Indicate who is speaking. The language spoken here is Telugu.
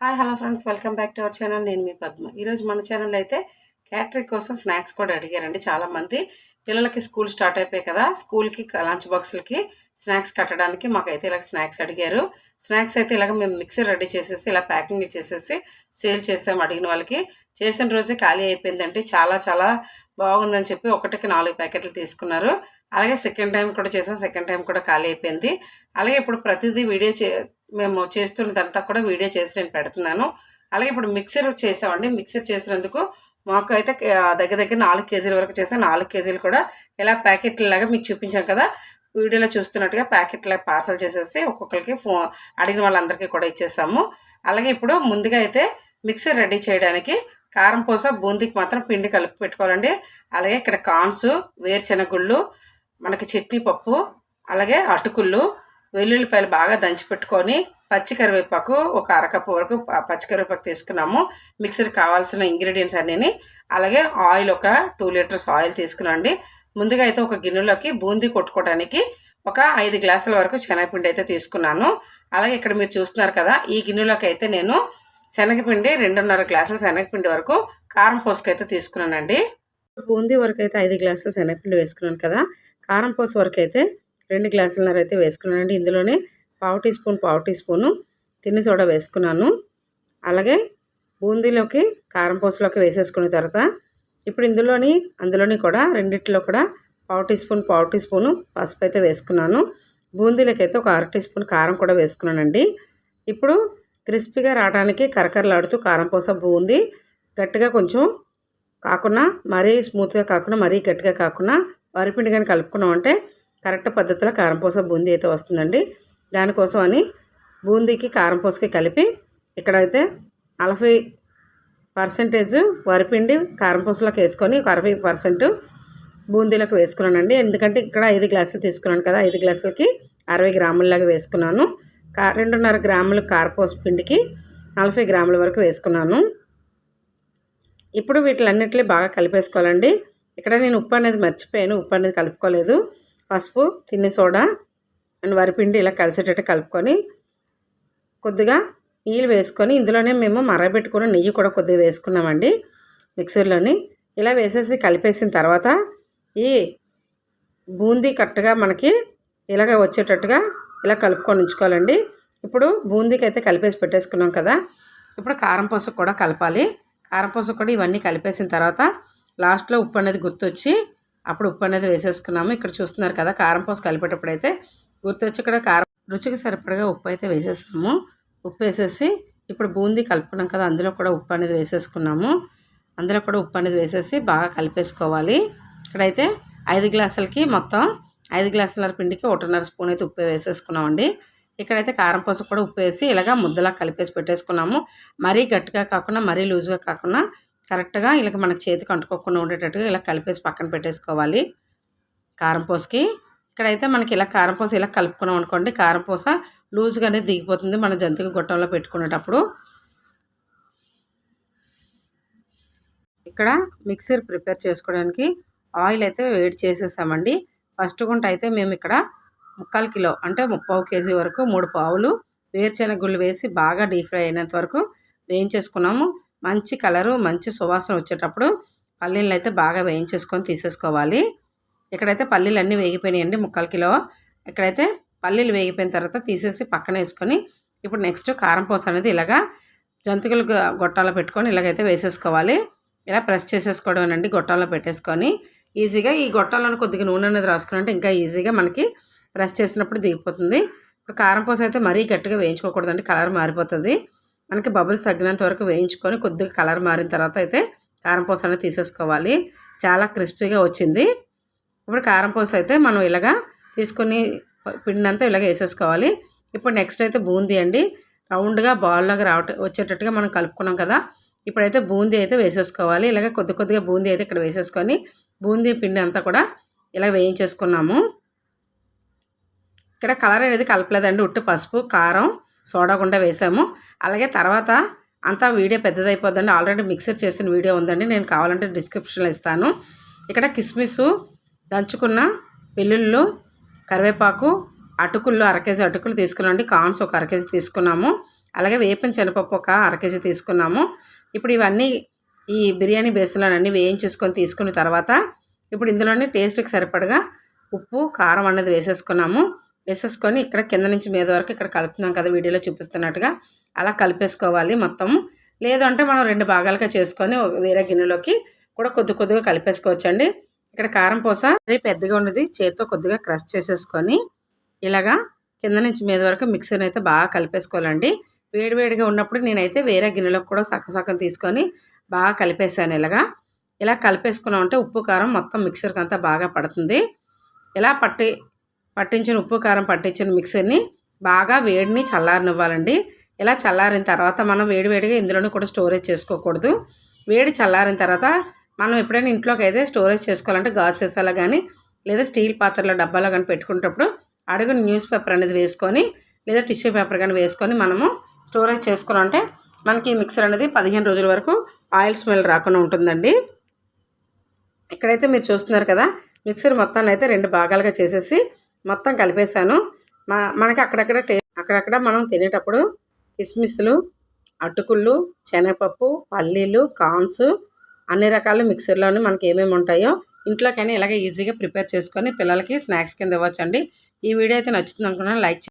Speaker 1: Hi hello friends welcome back to our channel నేను మీ పద్మ. ఈరోజు మన ఛానల్ అయితే క్యాటరింగ్ కోసం స్నాక్స్ కూడా అడిగారండి చాలామంది. పిల్లలకి స్కూల్ స్టార్ట్ అయిపోయాయి కదా. స్కూల్కి లంచ్ బాక్సులకి స్నాక్స్ కట్టడానికి మాకైతే ఇలా స్నాక్స్ అడిగారు. స్నాక్స్ అయితే ఇలాగ మేము మిక్సర్ రెడీ చేసేసి ఇలా ప్యాకింగ్ చేసేసి సేల్ చేసాము అడిగిన వాళ్ళకి. చేసిన రోజే ఖాళీ అయిపోయిందండి. చాలా చాలా బాగుందని చెప్పి ఒకటికి నాలుగు ప్యాకెట్లు తీసుకున్నారు. అలాగే సెకండ్ టైం కూడా చేసాం. సెకండ్ టైం కూడా ఖాళీ అయిపోయింది. అలాగే ఇప్పుడు ప్రతిదీ వీడియో చే మేము చేస్తున్నదంతా కూడా వీడియో చేసి నేను పెడుతున్నాను. అలాగే ఇప్పుడు మిక్సర్ చేసామండి. మిక్సర్ చేసినందుకు మాకు అయితే దగ్గర దగ్గర నాలుగు కేజీల వరకు చేసాం. నాలుగు కేజీలు కూడా ఇలా ప్యాకెట్లు లాగా మీకు చూపించాం కదా. వీడియోలో చూస్తున్నట్టుగా ప్యాకెట్లా పార్సల్ చేసేసి ఒక్కొక్కరికి ఫోన్ అడిగిన వాళ్ళందరికీ కూడా ఇచ్చేసాము. అలాగే ఇప్పుడు ముందుగా అయితే మిక్సర్ రెడీ చేయడానికి కారం పూస బూందీకి మాత్రం పిండి కలిపి పెట్టుకోవాలండి. అలాగే ఇక్కడ కాన్స్ వేరుశెనగుళ్ళు మనకి చట్నీ పప్పు అలాగే అటుకుళ్ళు వెల్లుల్లిపాయలు బాగా దంచి పెట్టుకొని పచ్చి కరివేపాకు ఒక అరకప్పు వరకు పచ్చి కరివేపాకు తీసుకున్నాము. మిక్సర్ కావాల్సిన ఇంగ్రీడియంట్స్ అన్నీ అలాగే ఆయిల్ ఒక టూ లీటర్స్ ఆయిల్ తీసుకునండి. ముందుగా అయితే ఒక గిన్నెలోకి బూందీ కొట్టుకోవడానికి ఒక ఐదు గ్లాసుల వరకు శనగపిండి అయితే తీసుకున్నాను. అలాగే ఇక్కడ మీరు చూస్తున్నారు కదా ఈ గిన్నెలోకి అయితే నేను శనగపిండి రెండున్నర గ్లాసుల శనగపిండి వరకు కారం పోసుకైతే తీసుకున్నానండి. బూందీ వరకు అయితే ఐదు గ్లాసుల శనగపిండి వేసుకున్నాను కదా కారం పోసు వరకు అయితే రెండు గ్లాసులన్నర అయితే వేసుకున్నానండి. ఇందులోనే పావు టీ స్పూన్ పావు టీ స్పూను తిన్ని సోడా వేసుకున్నాను. అలాగే బూందీలోకి కారం పూసలోకి వేసేసుకున్న తర్వాత ఇప్పుడు ఇందులోని అందులోని కూడా రెండిట్లో కూడా పావు టీ స్పూన్ పావు టీ స్పూను పసుపు అయితే వేసుకున్నాను. బూందీలోకి అయితే ఒక అర టీ స్పూన్ కారం కూడా వేసుకున్నానండి. ఇప్పుడు క్రిస్పీగా రావడానికి కరకరలాడుతూ కారం పూస బూందీ గట్టిగా కొంచెం కాకుండా మరీ స్మూత్గా కాకుండా మరీ గట్టిగా కాకుండా వరిపిండి కానీ కలుపుకున్నాం అంటే కరెక్ట్ పద్ధతిలో కారంపూస బూందీ అయితే వస్తుందండి. దానికోసం అని బూందీకి కారంపూసకి కలిపి ఇక్కడైతే నలభై పర్సెంటేజ్ వరిపిండి కారంపూసలోకి వేసుకొని ఒక అరవై పర్సెంట్ బూందీలకు వేసుకున్నానండి. ఎందుకంటే ఇక్కడ ఐదు గ్లాసులు తీసుకున్నాను కదా ఐదు గ్లాసులకి అరవై గ్రాములలాగా వేసుకున్నాను. కా రెండున్నర గ్రాములు కారపూస పిండికి నలభై గ్రాముల వరకు వేసుకున్నాను. ఇప్పుడు వీటిలన్నిటిని బాగా కలిపేసుకోవాలండి. ఇక్కడ నేను ఉప్పు అనేది మర్చిపోయాను ఉప్పు అనేది కలుపుకోలేదు. పసుపు తిన్ని సోడా అండ్ వరిపిండి ఇలా కలిసేటట్టు కలుపుకొని కొద్దిగా నీళ్ళు వేసుకొని ఇందులోనే మేము మరగబెట్టుకుని నెయ్యి కూడా కొద్దిగా వేసుకున్నామండి మిక్సర్లోని ఇలా వేసేసి కలిపేసిన తర్వాత ఈ బూందీ కరెక్ట్గా మనకి ఇలాగ వచ్చేటట్టుగా ఇలా కలుపుకొని ఉంచుకోవాలండి. ఇప్పుడు బూందీకి అయితే కలిపేసి పెట్టేసుకున్నాం కదా ఇప్పుడు కారం పూస కూడా కలపాలి. కారం పసుపు కూడా ఇవన్నీ కలిపేసిన తర్వాత లాస్ట్లో ఉప్పు అనేది గుర్తొచ్చి అప్పుడు ఉప్పు అనేది వేసేసుకున్నాము. ఇక్కడ చూస్తున్నారు కదా కారం పోసు కలిపేటప్పుడు అయితే గుర్తొచ్చి ఇక్కడ కారం రుచికి సరిపడగా ఉప్పు అయితే వేసేసాము. ఉప్పు వేసేసి ఇప్పుడు బూందీ కలుపుకున్నాం కదా అందులో కూడా ఉప్పు అనేది వేసేసుకున్నాము. అందులో కూడా ఉప్పు అనేది వేసేసి బాగా కలిపేసుకోవాలి. ఇక్కడైతే ఐదు గ్లాసులకి మొత్తం ఐదు గ్లాసుల పిండికి ఒకటిన్నర స్పూన్ అయితే ఉప్పు వేసేసుకున్నామండి. ఇక్కడైతే కారం పసు కూడా ఉప్పు వేసి ఇలాగ ముద్దలా కలిపేసి పెట్టేసుకున్నాము. మరీ గట్టిగా కాకుండా మరీ లూజ్గా కాకుండా కరెక్ట్గా ఇలా మనకి చేతికి అంటుకోకుండా ఉండేటట్టుగా ఇలా కలిపేసి పక్కన పెట్టేసుకోవాలి. కారంపూసకి ఇక్కడైతే మనకి ఇలా కారంపూస ఇలా కలుపుకున్నాం అనుకోండి కారంపూస లూజ్గా అనేది దిగిపోతుంది మన జంతువు గొట్టంలో పెట్టుకునేటప్పుడు. ఇక్కడ మిక్సర్ ప్రిపేర్ చేసుకోవడానికి ఆయిల్ అయితే వేడి చేసేసామండి. ఫస్ట్ గుంట అయితే మేము ఇక్కడ ముక్కాలు కిలో అంటే ముప్పావు కేజీ వరకు మూడు పావులు వేరుశెనగుళ్ళు వేసి బాగా డీప్ ఫ్రై అయినంత వరకు వేయించేసుకున్నాము. మంచి కలరు మంచి సువాసన వచ్చేటప్పుడు పల్లీలను అయితే బాగా వేయించేసుకొని తీసేసుకోవాలి. ఇక్కడైతే పల్లీలు అన్నీ వేగిపోయినాయండి ముక్కల కిలో. ఇక్కడైతే పల్లీలు వేగిపోయిన తర్వాత తీసేసి పక్కన వేసుకొని ఇప్పుడు నెక్స్ట్ కారం పోస అనేది ఇలాగా జంతికలు గొట్టాలో పెట్టుకొని ఇలాగైతే వేసేసుకోవాలి. ఇలా ప్రెస్ చేసేసుకోవడం అండి గొట్టాలో పెట్టేసుకొని. ఈజీగా ఈ గొట్టాలను కొద్దిగా నూనె అనేది రాసుకున్నట్టు ఇంకా ఈజీగా మనకి ప్రెస్ చేసినప్పుడు దిగిపోతుంది. ఇప్పుడు కారం పూస అయితే మరీ గట్టిగా వేయించుకోకూడదండి కలర్ మారిపోతుంది. మనకి బబుల్స్ తగ్గినంత వరకు వేయించుకొని కొద్దిగా కలర్ మారిన తర్వాత అయితే కారంపూస అనేది తీసేసుకోవాలి. చాలా క్రిస్పీగా వచ్చింది. ఇప్పుడు కారంపూస అయితే మనం ఇలాగా తీసుకొని పిండినంతా ఇలాగ వేసేసుకోవాలి. ఇప్పుడు నెక్స్ట్ అయితే బూందీ అండి. రౌండ్గా బాల్లాగా రావట వచ్చేటట్టుగా మనం కలుపుకున్నాం కదా. ఇప్పుడైతే బూందీ అయితే వేసేసుకోవాలి. ఇలాగ కొద్ది కొద్దిగా బూందీ అయితే ఇక్కడ వేసేసుకొని బూందీ పిండి అంతా కూడా ఇలా వేయించేసుకున్నాము. ఇక్కడ కలర్ అనేది కలపలేదండి. ఉట్టు పసుపు కారం సోడా గుండా వేసాము. అలాగే తర్వాత అంతా వీడియో పెద్దదైపోద్దండి. ఆల్రెడీ మిక్సర్ చేసిన వీడియో ఉందండి. నేను కావాలంటే డిస్క్రిప్షన్లో ఇస్తాను. ఇక్కడ కిస్మిస్ దంచుకున్న వెల్లుళ్ళు కరివేపాకు అటుకుల్లో అర కేజీ అటుకులు తీసుకున్నాండి కాన్స్ ఒక అర కేజీ తీసుకున్నాము. అలాగే వేపిన శనగపప్పు ఒక అర కేజీ తీసుకున్నాము. ఇప్పుడు ఇవన్నీ ఈ బిర్యానీ బేసన్లోనన్నీ వేయించేసుకొని తీసుకున్న తర్వాత ఇప్పుడు ఇందులోనే టేస్ట్కి సరిపడగా ఉప్పు కారం అన్నది వేసేసుకున్నాము. వేసేసుకొని ఇక్కడ కింద నుంచి మీద వరకు ఇక్కడ కలుపుతున్నాం కదా వీడియోలో చూపిస్తున్నట్టుగా. అలా కలిపేసుకోవాలి మొత్తం. లేదంటే మనం రెండు భాగాలుగా చేసుకొని వేరే గిన్నెలోకి కూడా కొద్ది కొద్దిగా కలిపేసుకోవచ్చండి. ఇక్కడ కారం పూస మరీ పెద్దగా ఉన్నది. చేతితో కొద్దిగా క్రష్ చేసేసుకొని ఇలాగా కింద నుంచి మీద వరకు మిక్సర్ని అయితే బాగా కలిపేసుకోవాలండి. వేడివేడిగా ఉన్నప్పుడు నేనైతే వేరే గిన్నెలోకి కూడా సగం సగం తీసుకొని బాగా కలిపేసాను ఇలాగా. ఇలా కలిపేసుకున్నామంటే ఉప్పు కారం మొత్తం మిక్సర్కి అంతా బాగా పడుతుంది. ఇలా పట్టి పట్టించిన ఉప్పు కారం పట్టించిన మిక్సర్ని బాగా వేడిని చల్లారనివ్వాలండి. ఇలా చల్లారిన తర్వాత మనం వేడివేడిగా ఇందులోనే కూడా స్టోరేజ్ చేసుకోకూడదు. వేడి చల్లారిన తర్వాత మనం ఎప్పుడైనా ఇంట్లోకి అయితే స్టోరేజ్ చేసుకోవాలంటే గాజు సీసాలో కానీ లేదా స్టీల్ పాత్రలో డబ్బాలో కానీ పెట్టుకునేటప్పుడు అడుగు న్యూస్ పేపర్ అనేది వేసుకొని లేదా టిష్యూ పేపర్ కానీ వేసుకొని మనము స్టోరేజ్ చేసుకోవాలంటే మనకి ఈ మిక్సర్ అనేది పదిహేను రోజుల వరకు ఆయిల్ స్మెల్ రాకుండా ఉంటుందండి. ఇక్కడైతే మీరు చూస్తున్నారు కదా మిక్సర్ మొత్తాన్ని అయితే రెండు భాగాలుగా చేసేసి మొత్తం కలిపేశాను. మా మనకి అక్కడక్కడ టే అక్కడక్కడ మనం తినేటప్పుడు కిస్మిస్లు అటుకులు శనగపప్పు పల్లీలు కాన్స్ అన్ని రకాల మిక్సర్లోనే మనకి ఏమేమి ఉంటాయో ఇంట్లోకైనా ఇలాగే ఈజీగా ప్రిపేర్ చేసుకొని పిల్లలకి స్నాక్స్ కింద ఇవ్వచ్చండి. ఈ వీడియో అయితే నచ్చుతుంది అనుకున్నాను లైక్